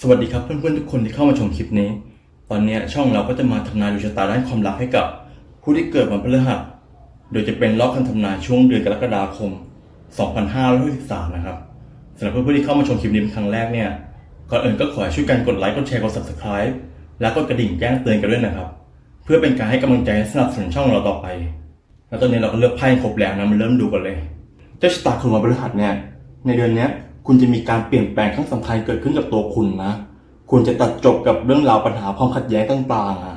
สวัสดีครับเพื่อนๆทุกคนที่เข้ามาชมคลิปนี้ ตอนนี้ช่องเราก็จะมาทำนายดวงชะตาด้านความรักให้กับ ผู้ที่เกิดวันพฤหัส โดยจะเป็นรอบคำทำนายช่วงเดือนกรกฎาคม 2563 นะครับสำหรับเพื่อนๆที่เข้ามาชมคลิปนี้เป็นครั้งแรกเนี่ยก่อนอื่นก็ขอให้ช่วยกันกดไลค์กดแชร์กด subscribe และกดกระดิ่งแจ้งเตือนกันด้วยนะครับ เพื่อเป็นการให้กำลังใจสนับสนุนช่องเราต่อไป แล้วตอนนี้เราก็เลือกไพ่ครบแล้วนะมันเริ่มดูกันเลย เจ้าชะตาคุณวันพฤหัสเนี่ยในเดือนนี้ คุณจะมีการเปลี่ยนแปลงครั้งสำคัญเกิดขึ้นกับตัวคุณนะ คุณจะตัดจบกับเรื่องราวปัญหาความขัดแย้งต่างๆอะ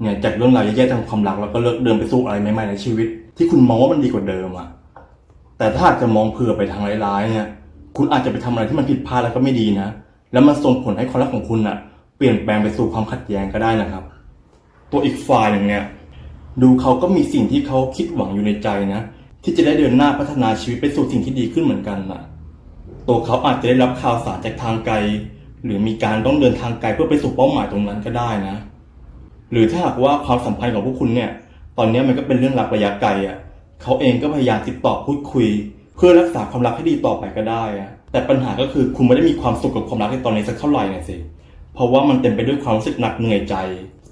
เนี่ยจากเรื่องราวแย่ๆทางความรักแล้วก็เลิกเดินไปสู่อะไรใหม่ๆในชีวิต ที่คุณมองว่ามันดีกว่าเดิมอะแต่ถ้าจะมองเผื่อไปทางร้ายๆเนี่ยคุณอาจจะไปทำอะไรที่มันผิดพลาดแล้วก็ไม่ดีนะ แล้วมันส่งผลให้ความรักของคุณอะเปลี่ยนแปลงไปสู่ความขัดแย้งก็ได้นะครับ ตัวอีกฝ่ายหนึ่งเนี่ยดูเขาก็มีสิ่งที่เขาคิดหวังอยู่ในใจนะ ที่จะได้เดินหน้าพัฒนาชีวิตไปสู่สิ่งที่ดีขึ้นเหมือนกันนะ ตัวเขาอาจจะได้รับข่าวสารจากทางไกล หรือมีการต้องเดินทางไกลเพื่อไปสู่เป้าหมายตรงนั้นก็ได้นะ หรือถ้าหากว่าความสัมพันธ์ของพวกคุณเนี่ย ตอนนี้มันก็เป็นเรื่องรักระยะไกลอะเขาเองก็พยายามติดต่อพูดคุย เพื่อรักษาความรักให้ดีต่อไปก็ได้อะแต่ปัญหาก็คือคุณไม่ได้มีความสุขกับความรักในตอนนี้สักเท่าไหร่เนี่ยสิเพราะว่ามันเต็มไปด้วยความรู้สึกหนักเหนื่อยใจ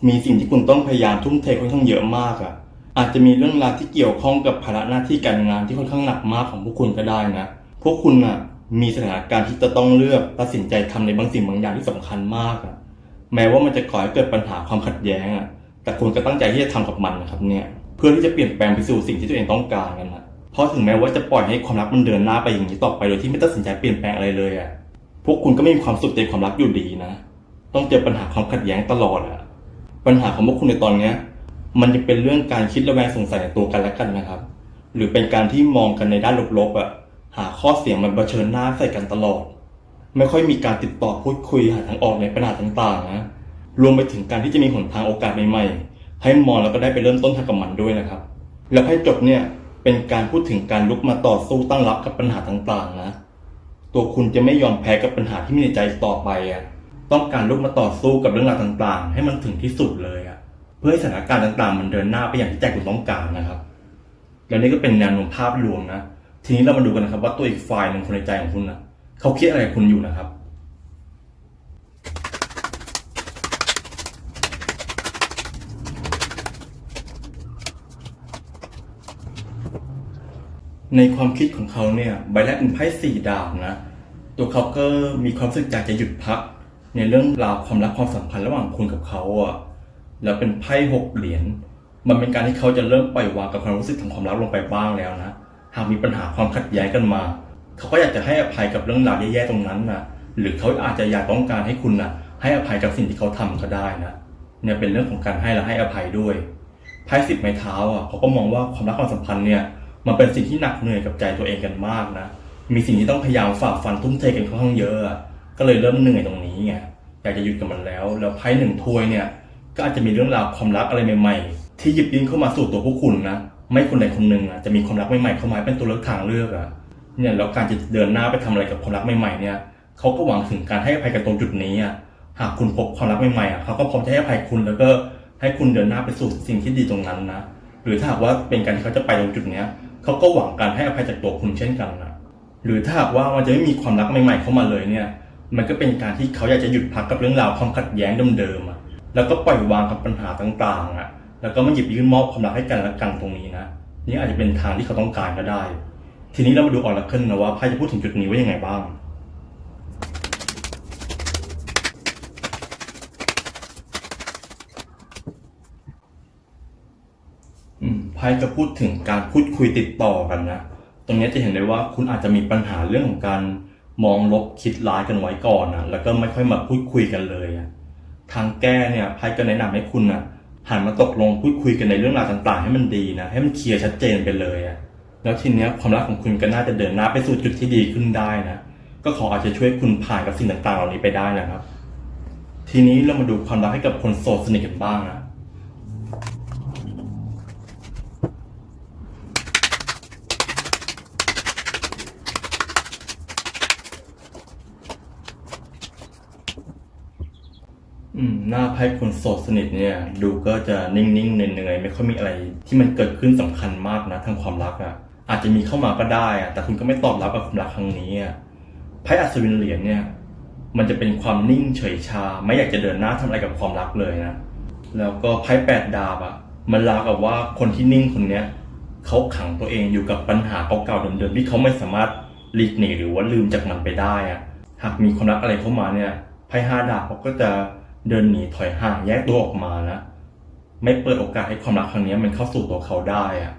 มีสิ่งที่คุณต้องพยายามทุ่มเทค่อนข้างเยอะมากอะอาจจะมีเรื่องราวที่เกี่ยวข้องกับภาระหน้าที่การงานที่ค่อนข้างหนักมากของพวกคุณก็ได้นะ พวกคุณอะ มีสถานการณ์ที่จะต้องเลือกตัดสินใจทำในบางสิ่งบางอย่างที่สำคัญมากอะแม้ว่ามันจะก่อให้เกิดปัญหาความขัดแย้งอะแต่คุณก็ตั้งใจที่จะทำกับมันนะครับเนี่ย เพื่อที่จะเปลี่ยนแปลงไปสู่สิ่งที่ตัวเองต้องการกันนะเพราะถึงแม้ว่าจะปล่อยให้ความรักมันเดินหน้าไปอย่างนี้ต่อไปโดยที่ไม่ตัดสินใจเปลี่ยนแปลงอะไรเลยอะพวกคุณก็ไม่มีความสุขในความรักอยู่ดีนะ ต้องเจอปัญหาความขัดแย้งตลอดอะปัญหาของพวกคุณในตอนเนี้ย มันจะเป็นเรื่องการคิดระแวงสงสัยในตัวกันและกันนะครับ หรือเป็นการที่มองกันในด้านลบๆอะ หาข้อเสียงมันเผชิญหน้าใส่กันตลอด ไม่ค่อยมีการติดต่อพูดคุยหาทางออกในปัญหาต่างๆนะรวมไปถึงการที่จะมีหนทางโอกาสใหม่ๆ ให้มองแล้วก็ได้ไปเริ่มต้นทำกับมันด้วยนะครับ แล้วให้จบเนี่ยเป็นการพูดถึงการลุกมาต่อสู้ตั้งรับกับปัญหาต่างๆนะ ตัวคุณจะไม่ยอมแพ้กับปัญหาที่มีในใจต่อไปอะ ต้องการลุกมาต่อสู้กับเรื่องราวต่างๆ ให้มันถึงที่สุดเลยอะ เพื่อให้สถานการณ์ต่างๆ มันเดินหน้าไปอย่างที่ใจคุณต้องการนะครับ และนี่ก็เป็นแนวโน้มภาพรวมนะ ทีนี้เรามาดูกันนะครับ ว่าตัวอีกฝ่ายหนึ่งคนในใจของคุณนะเขาคิดอะไรคุณอยู่นะครับในความคิดของเขาเนี่ยใบแรกเป็นไพ่สี่ดาบนะ ตัวเขาก็มีความรู้สึกอยากจะหยุดพัก ในเรื่องราวความรักความสัมพันธ์ระหว่างคุณกับเขาอะแล้วเป็นไพ่หกเหรียญมันเป็นการที่เขาจะเริ่มปล่อยวางกับความรู้สึกทางความรักลงไปบ้างแล้วนะ หากมีปัญหาความขัดแย้งกันมา เขาก็อยากจะให้อภัยกับเรื่องราวแย่ๆตรงนั้นนะหรือเขาอาจจะอยากต้องการให้คุณนะให้อภัยกับสิ่งที่เขาทำก็ได้นะเนี่ยเป็นเรื่องของการให้และให้อภัยด้วยไพ่สิบไม้เท้าอะเขาก็มองว่าความรักความสัมพันธ์เนี่ยมันเป็นสิ่งที่หนักเหนื่อยกับใจตัวเองกันมากนะมีสิ่งที่ต้องพยายามฝ่าฟันทุ่มเทกันค่อนข้างเยอะอะก็เลยเริ่มเหนื่อยตรงนี้ไงอยากจะหยุดกับมันแล้ว แล้วไพ่หนึ่งถ้วยเนี่ยก็อาจจะมีเรื่องราวความรักอะไรใหม่ ๆ ที่หยิบยื่นเข้ามาสู่ตัวพวกคุณนะ ไม่คนใดคนหนึ่งอะจะมีความรักใหม่ๆเข้ามาเป็นตัวเลือกทางเลือกอะเนี่ยแล้วการจะเดินหน้าไปทำอะไรกับความรักใหม่ๆเนี่ยเขาก็หวังถึงการให้อภัยกันตรงจุดนี้อะหากคุณพบความรักใหม่ๆอะเขาก็พร้อมจะให้อภัยคุณแล้วก็ให้คุณเดินหน้าไปสู่สิ่งที่ดีตรงนั้นนะหรือถ้าหากว่าเป็นการที่เขาจะไปตรงจุดเนี้ยเขาก็หวังการให้อภัยจากตัวคุณเช่นกันนะหรือถ้าหากว่ามันจะไม่มีความรักใหม่ ๆ เข้ามาเลยเนี่ย มันก็เป็นการที่เขาอยากจะหยุดพักกับเรื่องราวความขัดแย้งเดิมๆอะแล้วก็ปล่อยวางกับปัญหาต่างๆอะ แล้วก็มาหยิบยื่นมอบความรักให้กันและกันตรงนี้นะนี่อาจจะเป็นทางที่เขาต้องการก็ได้ ทีนี้เรามาดูออร์เคิลนะว่าไพ่จะพูดถึงจุดนี้ว่ายังไงบ้างไพ่จะพูดถึงการพูดคุยติดต่อกันนะ ตรงนี้จะเห็นได้ว่าคุณอาจจะมีปัญหาเรื่องของการมองลบคิดร้ายกันไว้ก่อนนะแล้วก็ไม่ค่อยมาพูดคุยกันเลย ทางแก้เนี่ยไพ่ก็แนะนำให้คุณนะ หันมาตกลงพูดคุยกันในเรื่องราวต่าง ๆ ให้มันดีนะ ให้มันเคลียร์ชัดเจนไปเลยอะแล้วทีเนี้ยความรักของคุณก็น่าจะเดินหน้าไปสู่จุดที่ดีขึ้นได้นะ ก็ขออาจจะช่วยคุณผ่านกับสิ่งต่างๆ เหล่านี้ไปได้นะครับ ทีนี้เรามาดูความรักให้กับคนโสดสนิทกันบ้างนะ อืมหน้าไพ่คนโสดสนิทเนี่ยดูก็จะนิ่งๆเหนื่อยๆไม่ค่อยมีอะไรที่มันเกิดขึ้นสำคัญมากนะทางความรักอะ่ะ อาจจะมีเข้ามาก็ได้อะแต่คุณก็ไม่ตอบรับกับความรักครั้งนี้อะไพ่อัศวินเหรียญเนี่ย มันจะเป็นความนิ่งเฉยชา ไม่อยากจะเดินหน้าทำอะไรกับความรักเลยนะแล้วก็ไพ่แปดดาบอะมันรากับว่าคนที่นิ่งคนเนี้ยเขาขังตัวเองอยู่กับปัญหาเก่าๆเดิมๆที่เขาไม่สามารถหลีกหนีหรือว่าลืมจากมันไปได้อะหากมีความรักอะไรเข้ามาเนี่ยไพ่ห้าดาบเขาก็จะ เดินหนีถอยห่างแยกตัวออกมานะไม่เปิดโอกาสให้ความรักครั้งนี้มันเข้าสู่ตัวเขาได้อะ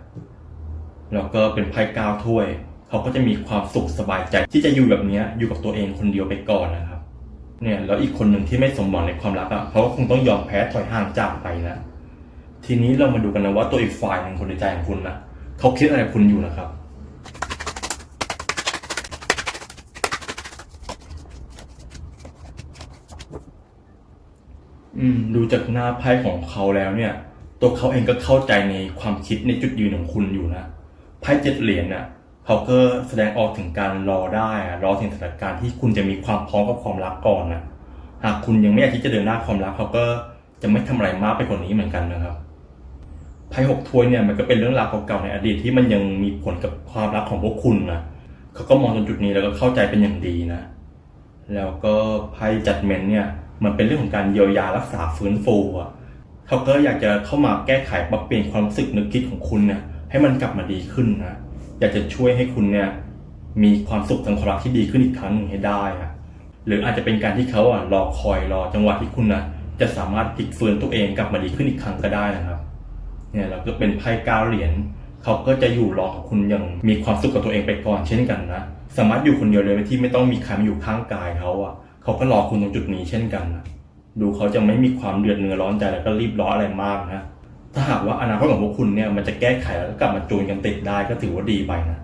แล้วก็เป็นไพ่ก้าวถ้วย เขาก็จะมีความสุขสบายใจที่จะอยู่แบบนี้อยู่กับตัวเองคนเดียวไปก่อนนะครับ เนี่ยแล้วอีกคนหนึ่งที่ไม่สมหวังในความรักอะเขาก็คงต้องยอมแพ้ถอยห่างจากไปนะทีนี้เรามาดูกันนะว่าตัวอีกฝ่ายหนึ่งคนในใจของคุณนะเขาคิดอะไรคุณอยู่นะครับ อืมดูจากหน้าไพ่ของเขาแล้วเนี่ย ตัวเขาเองก็เข้าใจในความคิดในจุดยืนของคุณอยู่นะไพ่เจ็ดเหรียญน่ะเขาก็แสดงออกถึงการรอได้อะรอถึงสถานการณ์ที่คุณจะมีความพร้อมกับความรักก่อนนะหากคุณยังไม่อยากที่จะเดินหน้าความรักเขาก็จะไม่ทำอะไรมากไปกว่านี้เหมือนกันนะครับไพ่หกถ้วยเนี่ยมันก็เป็นเรื่องราวเก่าๆในอดีตที่มันยังมีผลกับความรักของพวกคุณนะเขาก็มองตรงจุดนี้แล้วก็เข้าใจเป็นอย่างดีนะ แล้วก็ไพ่จัดเมนเนี่ย มันเป็นเรื่องของการเยียวยารักษาฟื้นฟูอะเขาก็อยากจะเข้ามาแก้ไขปรับเปลี่ยนความรู้สึกนึกคิดของคุณเนี่ยให้มันกลับมาดีขึ้นนะอยากจะช่วยให้คุณเนี่ยมีความสุขทางความรักที่ดีขึ้นอีกครั้งหนึ่งให้ได้อะหรืออาจจะเป็นการที่เขาอะรอคอยรอจังหวะที่คุณนะจะสามารถพลิกฟื้นตัวเองกลับมาดีขึ้นอีกครั้งก็ได้นะครับ เนี่ยเราก็เป็นไพ่ก้าเหรียญเขาก็จะอยู่รอคุณอย่างมีความสุขกับตัวเองไปก่อนเช่นกันนะ สามารถอยู่คนเดียวเลยที่ไม่ต้องมีใครมาอยู่ข้างกายเขาอะ เขาก็รอคุณตรงจุดนี้เช่นกันนะดูเขาจะไม่มีความเดือดเนื้อร้อนใจแล้วก็รีบร้อนอะไรมากนะ ถ้าหากว่าอนาคตของพวกคุณเนี่ยมันจะแก้ไขแล้วก็กลับมาจูนกันติดได้ก็ถือว่าดีไปนะ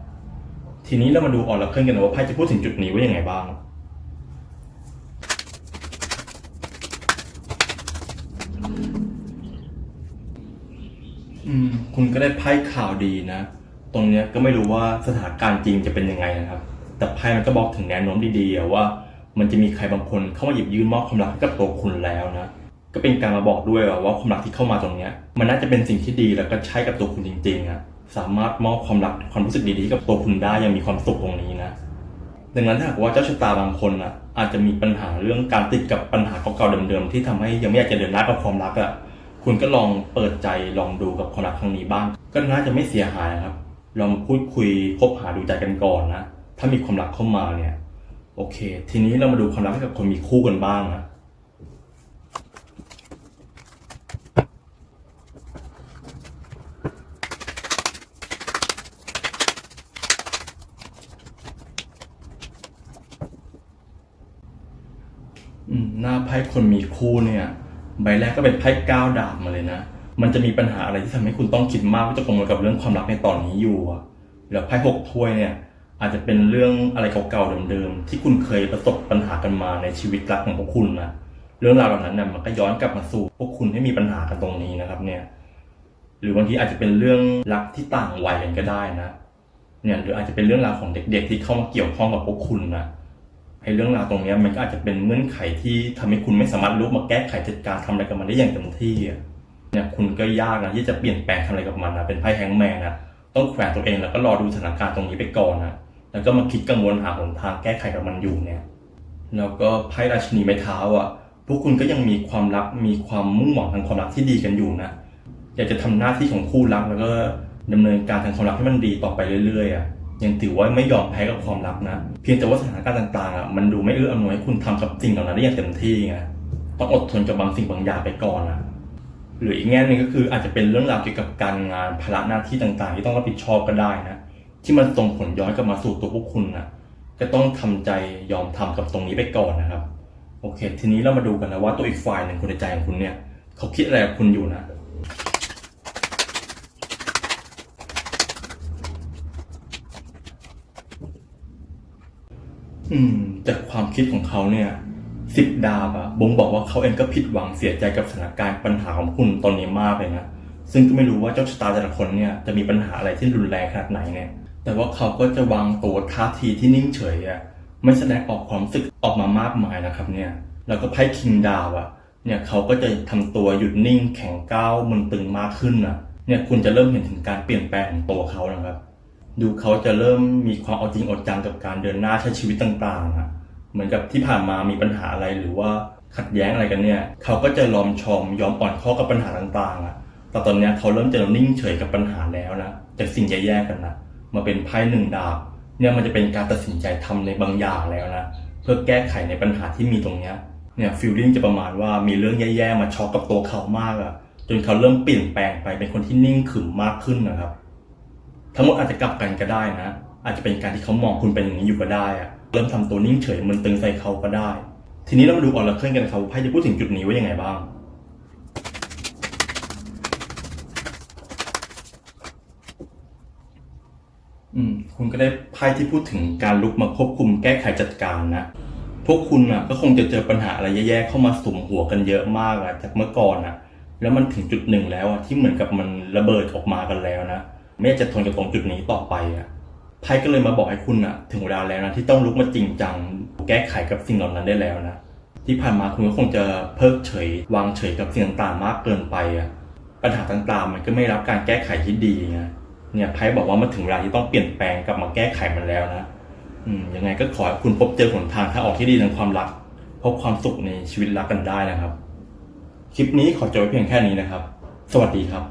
ทีนี้เรามาดูออร์เคิลกันนะว่าไพ่จะพูดถึงจุดนี้ว่ายังไงบ้าง อืม คุณก็ได้ไพ่ข่าวดีนะ ตรงเนี้ยก็ไม่รู้ว่าสถานการณ์จริงจะเป็นยังไงนะครับ แต่ไพ่มันก็บอกถึงแนวโน้มดีๆว่า มันจะมีใครบางคนเข้ามาหยิบยื่นมอบความรักให้กับตัวคุณแล้วนะก็เป็นการมาบอกด้วยว่าความรักที่เข้ามาตรงเนี้ย มันน่าจะเป็นสิ่งที่ดีแล้วก็ใช้กับตัวคุณจริงๆอะสามารถมอบความรักความรู้สึกดีๆให้กับตัวคุณได้ยังมีความสุขตรงนี้นะดังนั้นถ้าหากว่าเจ้าชะตาบางคนอะอาจจะมีปัญหาเรื่องการติดกับปัญหาเก่าๆเดิมๆที่ทำให้ยังไม่อยากจะเดินหน้ากับความรักอะคุณก็ลองเปิดใจลองดูกับความรักครั้งนี้บ้าง ก็น่าจะไม่เสียหายครับ ลองพูดคุยคบหาดูใจกันก่อนนะถ้ามีความรักเข้ามาเนี่ย โอเค ทีนี้เรามาดูความรักให้กับคนมีคู่กันบ้างนะหน้าไพ่คนมีคู่เนี่ย ใบแรกก็เป็นไพ่ก้าวดาบมาเลยนะ มันจะมีปัญหาอะไรที่ทำให้คุณต้องคิดมากว่าจะกังวลกับเรื่องความรักในตอนนี้อยู่อะแล้วไพ่หกถ้วยเนี่ย อาจจะเป็นเรื่องอะไรเก่าๆเดิมๆที่คุณเคยประสบปัญหากันมาในชีวิตรักของพวกคุณนะเรื่องราวเหล่านั้นเนี่ยมันก็ย้อนกลับมาสู่พวกคุณให้มีปัญหากันตรงนี้นะครับ เนี่ย หรือบางทีอาจจะเป็นเรื่องรักที่ต่างวัยกันก็ได้นะเนี่ยหรืออาจจะเป็นเรื่องราวของเด็ก ๆ ที่เข้ามาเกี่ยวข้องกับพวกคุณนะไอ้เรื่องราวตรงนี้มันก็อาจจะเป็นเงื่อนไขที่ทำให้คุณไม่สามารถลุกมาแก้ไขจัดการทำอะไรกับมันได้อย่างเต็มที่เนี่ยคุณก็ยากนะที่จะเปลี่ยนแปลงทำอะไรกับมันนะเป็นไพ่แฮงแมนนะต้องแขวนตัวเองแล้วก็รอดูสถานการณ์ตรงนี้ไปก่อนนะ แล้วก็มาคิดกังวลหาหนทางแก้ไขกับมันอยู่เนี่ย แล้วก็ไพ่ราชินีไม้เท้าอะ พวกคุณก็ยังมีความรัก มีความมุ่งหวังทางความรักที่ดีกันอยู่นะ อยากจะทำหน้าที่ของคู่รักแล้วก็ดำเนินการทางความรักให้มันดีต่อไปเรื่อยๆอะ ยังถือว่าไม่ยอมแพ้กับความรักนะ เพียงแต่ว่าสถานการณ์ต่างๆอะ มันดูไม่เอื้ออำนวยให้คุณทำกับสิ่งเหล่านั้นได้อย่างเต็มที่ไง ต้องอดทนกับบางสิ่งบางอย่างไปก่อนนะหรืออีกแง่หนึงก็คืออาจจะเป็นเรื่องราวเกี่ยวกับการงานภาระหน้าที่ต่างๆ ที่ต้องรับผิดชอบก็ได้นะ ที่มันส่งผลย้อนกลับมาสู่ตัวพวกคุณนะก็ต้องทำใจยอมทำกับตรงนี้ไปก่อนนะครับ โอเค ทีนี้เรามาดูกันนะว่าตัวอีกฝ่ายหนึ่งคนในใจของคุณเนี่ย เขาคิดอะไรกับคุณอยู่นะอืมจากความคิดของเขาเนี่ยสิบดาบอะบ่งบอกว่าเขาเองก็ผิดหวังเสียใจกับสถานการณ์ปัญหาของคุณตอนนี้มากเลยนะซึ่งก็ไม่รู้ว่าเจ้าชะตาแต่ละคนเนี่ยจะมีปัญหาอะไรที่รุนแรงขนาดไหนเนี่ย แต่ว่าเขาก็จะวางตัวท่าทีที่นิ่งเฉยอะไม่แสดงออกความสึกออกมามากมายนะครับเนี่ยแล้วก็ไพ่คิงดาวอะเนี่ยเขาก็จะทำตัวหยุดนิ่งแข็งก้าวมึนตึงมากขึ้นนะเนี่ยคุณจะเริ่มเห็นถึงการเปลี่ยนแปลงของตัวเขานะครับ ดูเขาจะเริ่มมีความเอาจริงเอาจังกับการเดินหน้าใช้ชีวิตต่างๆอะเหมือนกับที่ผ่านมามีปัญหาอะไรหรือว่าขัดแย้งอะไรกันเนี่ย เขาก็จะลอมชอมยอมอ่อนข้อกับปัญหาต่างๆอะแต่ตอนนี้เขาเริ่มจะนิ่งเฉยกับปัญหาแล้วนะจากสิ่งแย่ๆกันนะ มาเป็นไพ่หนึ่งดาบเนี่ยมันจะเป็นการตัดสินใจทำในบางอย่างแล้วนะเพื่อแก้ไขในปัญหาที่มีตรงเนี้ยเนี่ยฟิลลิ่งจะประมาณว่ามีเรื่องแย่ๆมาช็อกกับตัวเขามากอะจนเขาเริ่มเปลี่ยนแปลงไปเป็นคนที่นิ่งขึมมากขึ้นนะครับ ทั้งหมดอาจจะกลับกันก็ได้นะ อาจจะเป็นการที่เขามองคุณเป็นอย่างนี้อยู่ก็ได้อะเริ่มทำตัวนิ่งเฉยมันตึงใส่เขาก็ได้ ทีนี้เรามาดูออร์เคิลกันครับไพ่จะพูดถึงจุดนี้ว่ายังไงบ้าง อืม คุณก็ได้ไพ่ที่พูดถึงการลุกมาควบคุมแก้ไขจัดการนะ พวกคุณอะ ก็คงจะเจอปัญหาอะไรแย่ๆเข้ามาสุมหัวกันเยอะมากอะจากเมื่อก่อนอะ แล้วมันถึงจุดหนึ่งแล้วอะที่เหมือนกับมันระเบิดออกมากันแล้วนะ ไม่อยากจะทนกับตรงจุดนี้ต่อไปอะไพ่ก็เลยมาบอกให้คุณอะ ถึงเวลาแล้วนะที่ต้องลุกมาจริงจัง แก้ไขกับสิ่งเหล่านั้นได้แล้วนะ ที่ผ่านมาคุณก็คงจะเพิกเฉย วางเฉยกับสิ่งต่างๆมากเกินไปอะ ปัญหาต่างๆ มันก็ไม่รับการแก้ไขที่ดีไง เนี่ยไพ่บอกว่ามันถึงเวลาที่ต้องเปลี่ยนแปลงกลับมาแก้ไขมันแล้วนะอืมยังไงก็ขอให้คุณพบเจอหนทางทางออกที่ดีทางความรัก พบความสุขในชีวิตรักกันได้นะครับ คลิปนี้ขอจบไว้เพียงแค่นี้นะครับ สวัสดีครับ